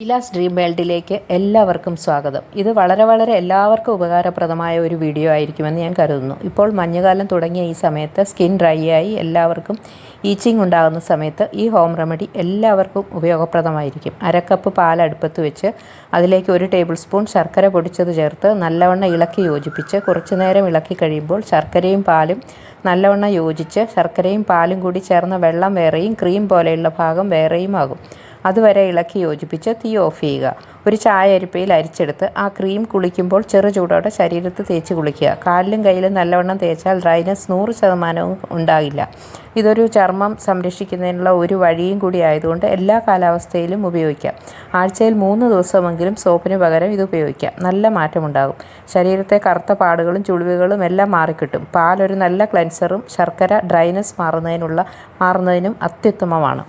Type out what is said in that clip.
ഇലാസ് dream വേൾഡിലേക്ക് എല്ലാവർക്കും സ്വാഗതം. ഇത് വളരെ വളരെ എല്ലാവർക്കും ഉപകാരപ്രദമായ ഒരു വീഡിയോ ആയിരിക്കുമെന്ന് ഞാൻ കരുതുന്നു. ഇപ്പോൾ മഞ്ഞുകാലം തുടങ്ങിയ ഈ സമയത്ത് സ്കിൻ ഡ്രൈ ആയി എല്ലാവർക്കും ഈച്ചിങ് ഉണ്ടാകുന്ന സമയത്ത് ഈ ഹോം റെമഡി എല്ലാവർക്കും ഉപയോഗപ്രദമായിരിക്കും. അരക്കപ്പ് പാൽ അടുപ്പത്ത് വെച്ച് അതിലേക്ക് ഒരു ടേബിൾ സ്പൂൺ ശർക്കര പൊടിച്ചത് ചേർത്ത് നല്ലവണ്ണം ഇളക്കി യോജിപ്പിച്ച് കുറച്ചു നേരം ഇളക്കി കഴിയുമ്പോൾ ശർക്കരയും പാലും നല്ലവണ്ണം യോജിച്ച് ശർക്കരയും പാലും കൂടി ചേർന്ന വെള്ളം വേറെയും ക്രീം പോലെയുള്ള ഭാഗം വേറെയും ആകും. അതുവരെ ഇളക്കി യോജിപ്പിച്ച് തീ ഓഫ് ചെയ്യുക. ഒരു ചായ അരിപ്പയിൽ അരിച്ചെടുത്ത് ആ ക്രീം കുളിക്കുമ്പോൾ ചെറു ചൂടോടെ ശരീരത്ത് തേച്ച് കുളിക്കുക. കാലിലും കയ്യിലും നല്ലവണ്ണം തേച്ചാൽ ഡ്രൈനസ് നൂറ് ശതമാനവും ഉണ്ടാകില്ല. ഇതൊരു ചർമ്മം സംരക്ഷിക്കുന്നതിനുള്ള ഒരു വഴിയും കൂടി ആയതുകൊണ്ട് എല്ലാ കാലാവസ്ഥയിലും ഉപയോഗിക്കാം. ആഴ്ചയിൽ മൂന്ന് ദിവസമെങ്കിലും സോപ്പിന് പകരം ഇത് ഉപയോഗിക്കാം. നല്ല മാറ്റമുണ്ടാകും. ശരീരത്തെ കറുത്ത പാടുകളും ചുളിവുകളും എല്ലാം മാറിക്കിട്ടും. പാലൊരു നല്ല ക്ലൻസറും ശർക്കര ഡ്രൈനസ് മാറുന്നതിനുള്ള മാറുന്നതിനും അത്യുത്തമമാണ്.